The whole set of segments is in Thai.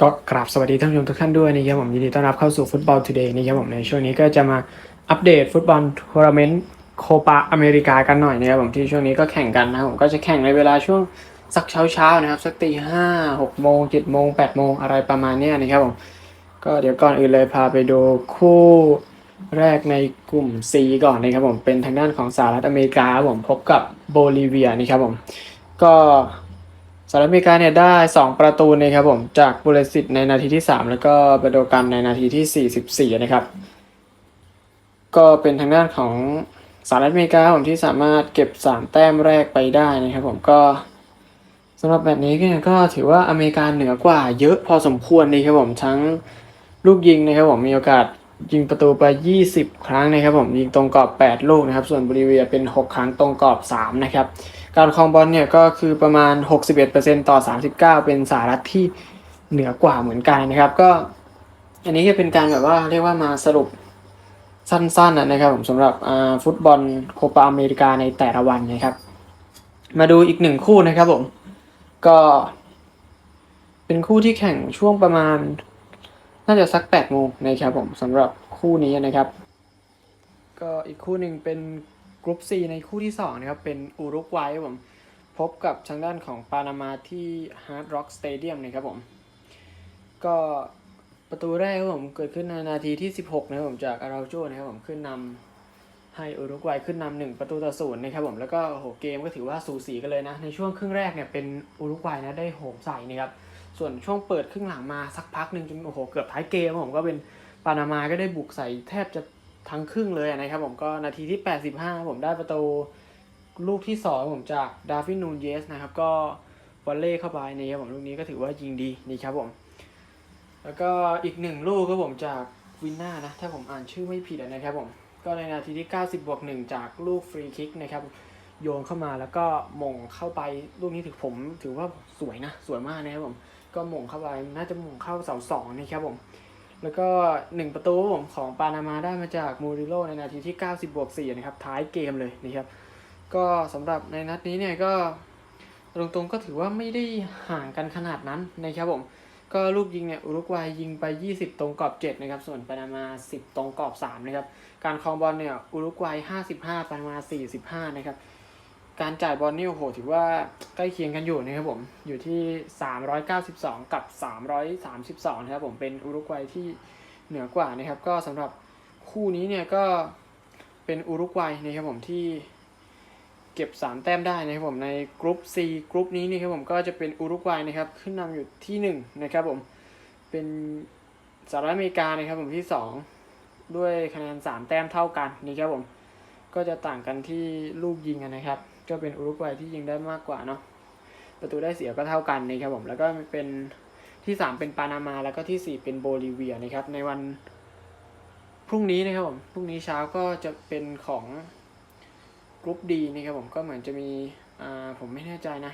ก็กราบสวัสดีท่านผู้ชมทุกท่านด้วยนะครับผมยินดีต้อนรับเข้าสู่ฟุตบอลทูเดย์นะครับผมในช่วงนี้ก็จะมาอัปเดตฟุตบอลทัวร์นาเมนต์โคปาอเมริกากันหน่อยนะครับผมที่ช่วงนี้ก็แข่งกันนะผมก็จะแข่งในเวลาช่วงสักเช้าเช้านะครับสักตีห้าหกโมงเจ็ดโมงแปดโมงอะไรประมาณนี้นะครับผมก็เดี๋ยวก่อนอื่นเลยพาไปดูคู่แรกในกลุ่ม C ก่อนนะครับผมเป็นทางด้านของสหรัฐอเมริกาผมพบกับโบลิเวียนะครับผมก็ สหรัฐอเมริกาเนี่ยได้ 2 ประตูนะครับผมจากบุรสิตในนาทีที่ 3 แล้วก็เบโดกันในนาทีที่ 44 นะครับ ก็เป็นทางด้านของสหรัฐอเมริกาผมที่สามารถเก็บ 3 แต้มแรกไปได้นะครับผมก็สำหรับแบบนี้เนี่ยก็ถือว่าอเมริกาเหนือกว่าเยอะพอสมควรดีครับผมทั้งลูกยิงนะครับผมมีโอกาส ยิงประตูไป 20 ครั้งนะครับผมยิงตรงกรอบ 8 ลูกนะครับ ส่วนบริเวียเป็น 6 ครั้งตรงกรอบ 3 นะครับ การครองบอลเนี่ยก็คือประมาณ 61%ต่อ 39 เป็นสหรัฐที่เหนือกว่าเหมือนกันนะครับ ก็ อันนี้ก็เป็นการแบบว่าเรียกว่ามาสรุปสั้นๆนะนะครับผมสำหรับฟุตบอลโคปาอเมริกาในแต่ละวันนะครับ มาดูอีกหนึ่งคู่นะครับผมก็เป็นคู่ที่แข่งช่วงประมาณ น่าจะสัก8โมงนะครับผมสำหรับคู่นี้นะครับ ก็อีกคู่หนึ่งเป็นกรุ๊ป C ในคู่ที่2นะครับ เป็นอุรุกวัยผม พบกับทางด้านของปานามาที่ Hard Rock Stadium นะครับผม ก็ประตูแรกครับผมเกิดขึ้นในนาทีที่ 16 นะครับผมจากอาราโจนะครับผมขึ้นนำให้อุรุกวัยขึ้นนำหนึ่งประตูต่อศูนย์นะครับผมแล้วก็โอ้โหเกมก็ถือว่าสูสีกันเลยนะ ในช่วงครึ่งแรกเนี่ยเป็นอุรุกวัยนะได้โหมใส่นะครับ ส่วนช่วงเปิดครึ่งหลังมาสักพักหนึ่งจนโอ้โหเกือบท้ายเกมผมก็เป็นปานามาก็ได้บุกใส่แทบจะทั้งครึ่งเลยนะครับผมก็นาทีที่ 85 ผมได้ประตูลูกที่ 2 ผมจากดาฟินนูนเยสนะครับ ก็วอลเล่เข้าไปนะครับผมลูกนี้ก็ถือว่ายิงดีนี่ครับผม แล้วก็อีกหนึ่งลูกครับผมจากวินน่านะ ถ้าผมอ่านชื่อไม่ผิดนะครับผม ก็ในนาทีที่ 90บวกหนึ่งจากลูกฟรีคิกนะครับ โยนเข้ามาแล้วก็มงเข้าไปลูกนี้ถือผมถือว่าสวยนะ สวยมากนะครับผม ก็หม่งเข้าไปน่าจะหม่งเข้าเสาสองนะครับผม แล้วก็หนึ่งประตูผมของปานามาได้มาจากมูริโลในนาทีที่ 90บวก4นะครับท้ายเกมเลยนะครับ ก็สำหรับในนัดนี้เนี่ยก็ตรงๆก็ถือว่าไม่ได้ห่างกันขนาดนั้นนะครับผม ก็ลูกยิงเนี่ยอุรุกวัยยิงไป 20 ตรงกรอบ 7 นะครับ ส่วนปานามา 10 ตรงกรอบ 3 นะครับ การครองบอลเนี่ยอุรุกวัย 55ปานามา 45 นะครับ การจ่ายบอลนี่โอ้โหถือว่าใกล้เคียงกันอยู่นะครับผม อยู่ที่ 392 กับ 332 นะครับผมเป็นอุรุกวัยที่เหนือกว่านะครับ ก็สำหรับคู่นี้เนี่ยก็เป็นอุรุกวัยนะครับผมที่เก็บ 3 แต้มได้นะครับผมในกรุ๊ป C กรุ๊ปนี้นี่ครับผมก็จะเป็นอุรุกวัยนะครับ ขึ้นนำอยู่ที่ 1 นะครับผมเป็นสหรัฐอเมริกานะครับผมที่ 2 ด้วยคะแนน 3 แต้มเท่ากันนี่ครับผม ก็จะต่างกันที่ลูกยิงนะครับ ก็เป็นอุรุกวัยที่ยิงได้มากกว่าเนาะประตูได้เสียก็เท่ากันนี่ครับผมแล้วก็เป็นที่ 3 เป็นปานามา แล้วก็ที่ 4 เป็นโบลิเวียนะครับ ในวันพรุ่งนี้นะครับผมพรุ่งนี้เช้าก็จะเป็นของกรุ๊ปดีนี่ครับผมก็เหมือนจะมีอ่าผมไม่แน่ใจนะ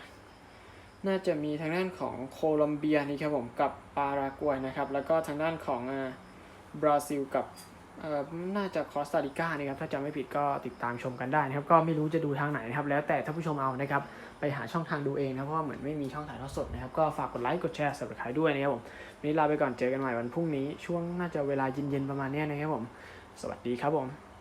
น่าจะมีทางด้านของโคลอมเบียนี่ครับผมกับปารากวัยนะครับ แล้วก็ทางด้านของอ่าบราซิลกับ น่าจะคอสตาริกานี่ครับถ้าจำไม่ผิดก็ติดตามชมกันได้นะครับก็ไม่รู้จะดูทางไหนนะครับแล้วแต่ท่านผู้ชมเอานะครับไปหาช่องทางดูเองนะเพราะว่าเหมือนไม่มีช่องถ่ายทอดสดนะครับก็ฝากกดไลค์กดแชร์สับสไครด้วยนะครับผมวันนี้ลาไปก่อนเจอกันใหม่วันพรุ่งนี้ช่วงน่าจะเวลาเย็นๆประมาณนี้นะครับผม สวัสดีครับผม